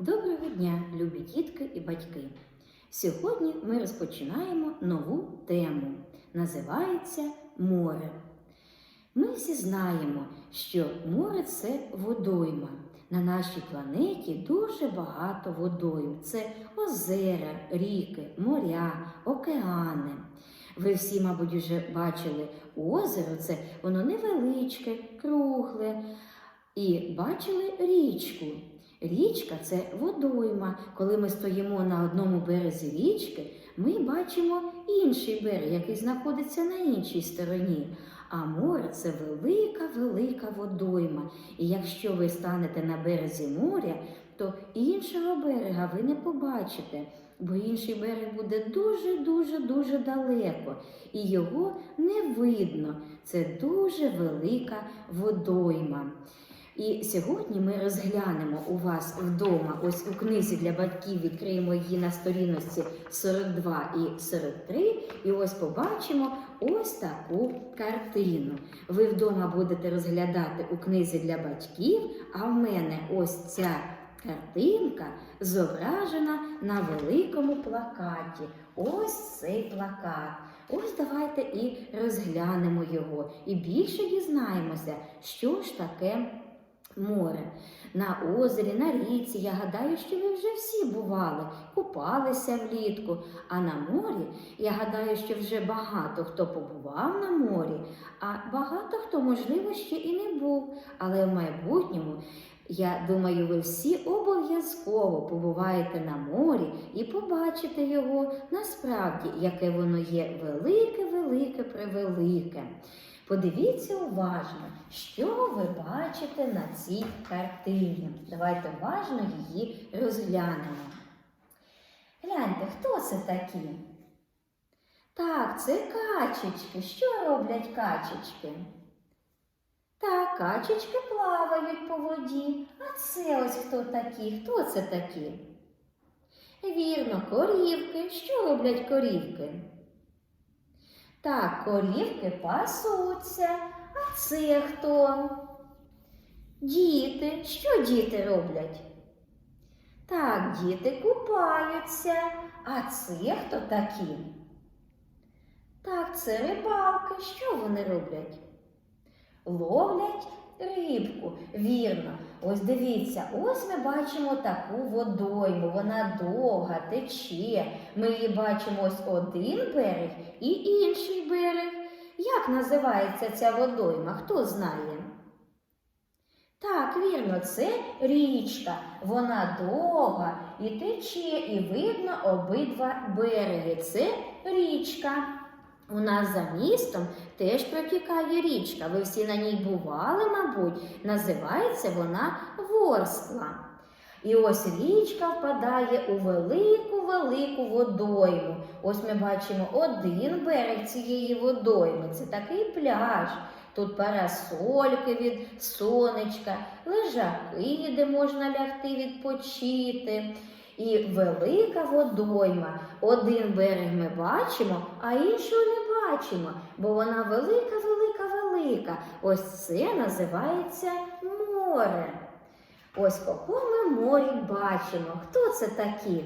Доброго дня, любі дітки і батьки! Сьогодні ми розпочинаємо нову тему. Називається море. Ми всі знаємо, що море це водойма. На нашій планеті дуже багато водойм. Це озера, ріки, моря, океани. Ви всі, мабуть, вже бачили озеро, це воно невеличке, кругле. І бачили річку. Річка це водойма. Коли ми стоїмо на одному березі річки, ми бачимо інший берег, який знаходиться на іншій стороні. А море це велика, велика водойма. І якщо ви станете на березі моря, то іншого берега ви не побачите, бо інший берег буде дуже, дуже, дуже далеко, і його не видно. Це дуже велика водойма. І сьогодні ми розглянемо у вас вдома, ось у книзі для батьків відкриємо її на сторінності 42 і 43, і ось побачимо ось таку картину. Ви вдома будете розглядати у книзі для батьків, а в мене ось ця картинка зображена на великому плакаті. Ось цей плакат. Ось давайте і розглянемо його. І більше дізнаємося, що ж таке море. На озері, на річці, я гадаю, що ви вже всі бували, купалися влітку. А на морі, я гадаю, що вже багато хто побував на морі, а багато хто, можливо, ще і не був. Але в майбутньому, я думаю, ви всі обов'язково побуваєте на морі і побачите його насправді, яке воно є велике, велике, превелике. Подивіться уважно, що ви бачите на цій картині. Давайте уважно її розглянемо. Гляньте, хто це такі? Так, це качечки. Що роблять качечки? Так, качечки плавають по воді. А це ось хто такі? Хто це такі? Вірно, корівки. Що роблять корівки? Так, корівки пасуться. А це хто? Діти. Що діти роблять? Так, діти купаються. А це хто такі? Так, це рибалки. Що вони роблять? Ловлять рибку. Вірно. Ось дивіться, ось ми бачимо таку водойму. Вона довга, тече. Ми її бачимо ось один берег і інший берег. Як називається ця водойма? Хто знає? Так, вірно, це річка. Вона довга і тече, і видно обидва береги. Це річка. У нас за містом теж протікає річка. Ви всі на ній бували, мабуть. Називається вона Ворскла. І ось річка впадає у велику-велику водойму. Ось ми бачимо один берег цієї водойми. Це такий пляж. Тут парасольки від сонечка, лежаки, де можна лягти відпочити. І велика водойма. Один берег ми бачимо, а іншого не бачимо, бо вона велика, велика, велика. Ось це називається море. Ось кого ми морі бачимо. Хто це такі?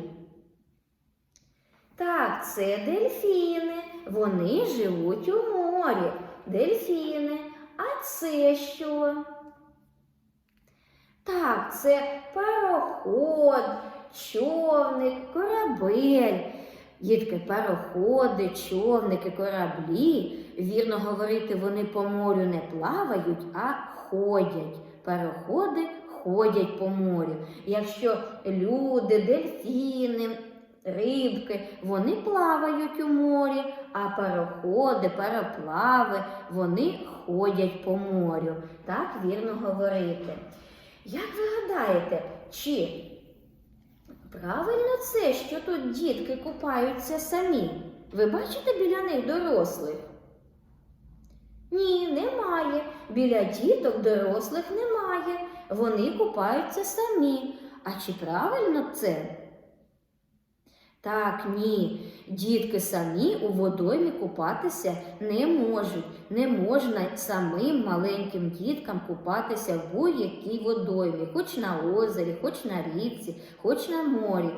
Так, це дельфіни. Вони живуть у морі. Дельфіни. А це що? Так, це пароход, човник, корабель. Дітки, пароходи, човники, кораблі. Вірно говорити, вони по морю не плавають, а ходять. Пароходи ходять по морю. Якщо люди, дельфіни, рибки, вони плавають у морі, а пароходи, пароплави, вони ходять по морю. Так вірно говорити. Як ви гадаєте, чи правильно це, що тут дітки купаються самі? Ви бачите біля них дорослих? Ні, немає. Біля діток дорослих немає. Вони купаються самі. А чи правильно це? Так, ні, дітки самі у водоймі купатися не можуть. Не можна самим маленьким діткам купатися в будь-якій водоймі, хоч на озері, хоч на річці, хоч на морі.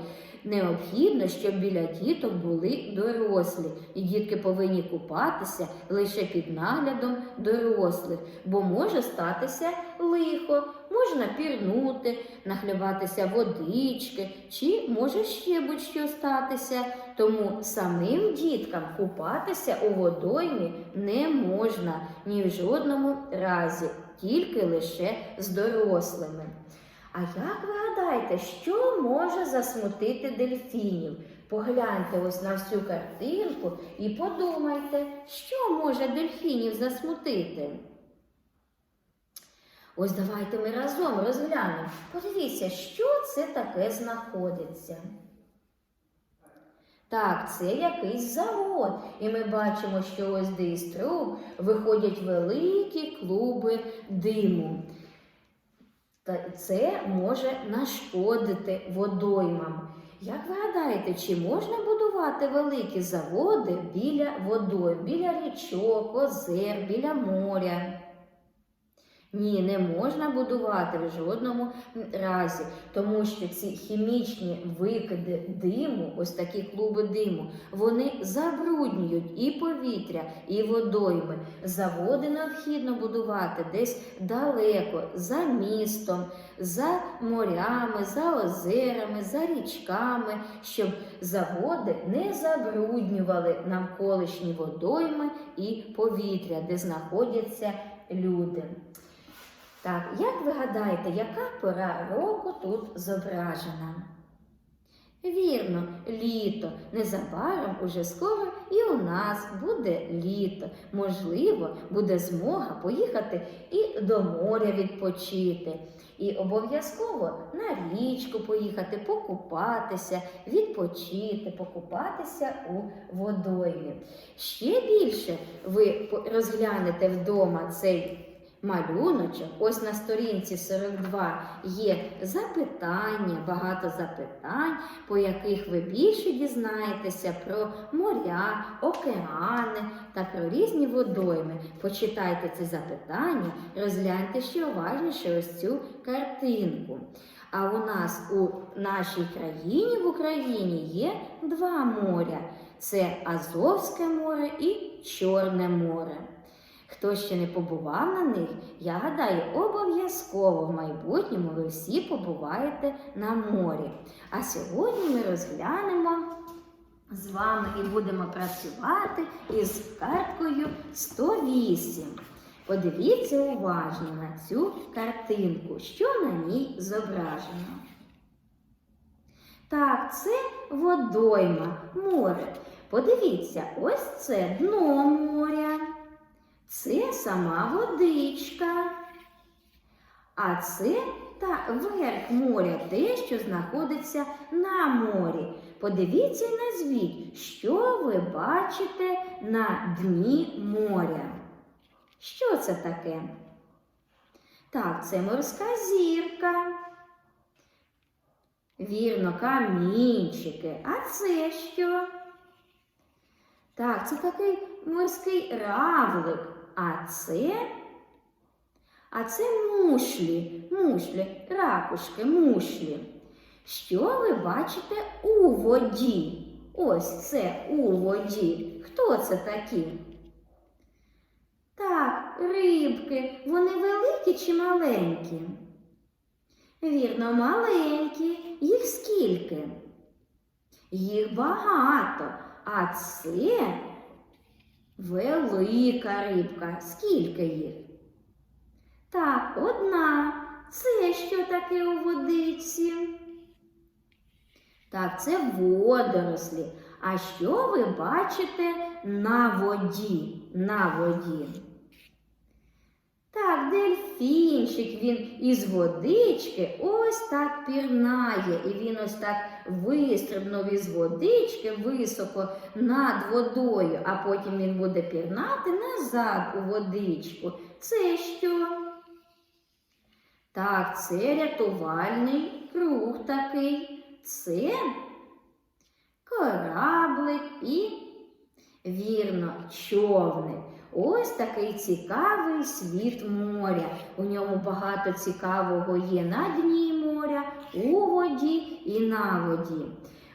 Необхідно, щоб біля діток були дорослі, і дітки повинні купатися лише під наглядом дорослих, бо може статися лихо, можна пірнути, нахлюватися водички, чи може ще будь-що статися. Тому самим діткам купатися у водоймі не можна ні в жодному разі, тільки лише з дорослими. А як ви гадаєте, що може засмутити дельфінів? Погляньте ось на всю картинку і подумайте, що може дельфінів засмутити. Ось давайте ми разом розглянемо. Подивіться, що це таке знаходиться. Так, це якийсь завод. І ми бачимо, що ось де із труб виходять великі клуби диму. Та це може нашкодити водоймам. Як ви гадаєте, чи можна будувати великі заводи біля водойм, біля річок, озер, біля моря? Ні, не можна будувати в жодному разі, тому що ці хімічні викиди диму, ось такі клуби диму, вони забруднюють і повітря, і водойми. Заводи необхідно будувати десь далеко, за містом, за морями, за озерами, за річками, щоб заводи не забруднювали навколишні водойми і повітря, де знаходяться люди. Так, як ви гадаєте, яка пора року тут зображена? Вірно, літо. Незабаром уже скоро і у нас буде літо. Можливо, буде змога поїхати і до моря відпочити. І обов'язково на річку поїхати, покупатися, відпочити, покупатися у водоймі. Ще більше ви розглянете вдома цей малюночок. Ось на сторінці 42 є запитання, багато запитань, по яких ви більше дізнаєтеся про моря, океани та про різні водойми. Почитайте ці запитання, розгляньте ще уважніше ось цю картинку. А у нас у нашій країні в Україні є два моря: це Азовське море і Чорне море. Хто ще не побував на них, я гадаю, обов'язково в майбутньому ви всі побуваєте на морі. А сьогодні ми розглянемо з вами і будемо працювати із карткою 108. Подивіться уважно на цю картинку, що на ній зображено. Так, це водойма, море. Подивіться, ось це дно моря. Це сама водичка. А це та верх моря, те, що знаходиться на морі. Подивіться і назвіть, що ви бачите на дні моря. Що це таке? Так, це морська зірка. Вірно, камінчики. А це що? Так, це такий морський равлик. А це, а це мушлі, мушлі, ракушки, мушлі. Що ви бачите у воді? Ось це у воді. Хто це такі? Так, рибки, вони великі чи маленькі? Вірно, маленькі. Їх скільки? Їх багато. А це велика рибка. Скільки їх? Так, одна. Це що таке у водиці? Так, це водорослі. А що ви бачите на воді? На воді? Так, дельфінчик, він із водички ось так пірнає, і він ось так вистрибнув із водички високо над водою, а потім він буде пірнати назад у водичку. Це що? Так, це рятувальний круг такий. Це кораблик і, вірно, човник. Ось такий цікавий світ моря. У ньому багато цікавого є на дні моря, у воді і на воді.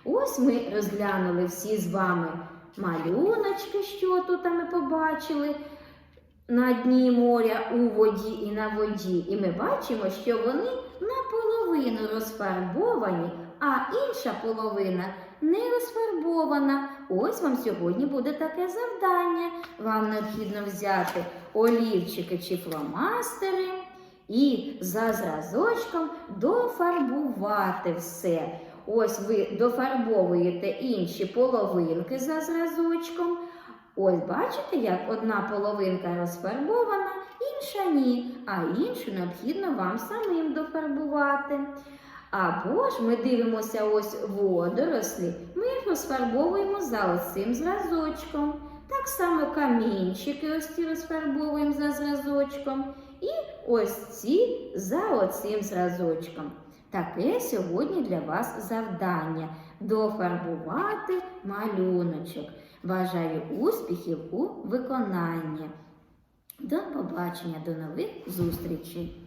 Ось ми розглянули всі з вами малюночки, що тут ми побачили на дні моря, у воді і на воді. І ми бачимо, що вони наполовину розфарбовані, а інша половина не розфарбована. Ось вам сьогодні буде таке завдання. Вам необхідно взяти олівчики чи фломастери і за зразочком дофарбувати все. Ось ви дофарбовуєте інші половинки за зразочком. Ось бачите, як одна половинка розфарбована, інша ні, а іншу необхідно вам самим дофарбувати. Або ж ми дивимося ось водорослі, ми їх розфарбовуємо за ось цим зразочком. Так само камінчики ось ці розфарбовуємо за зразочком. І ось ці за оцим зразочком. Таке сьогодні для вас завдання дофарбувати малюночок. Бажаю успіхів у виконанні. До побачення, до нових зустрічей!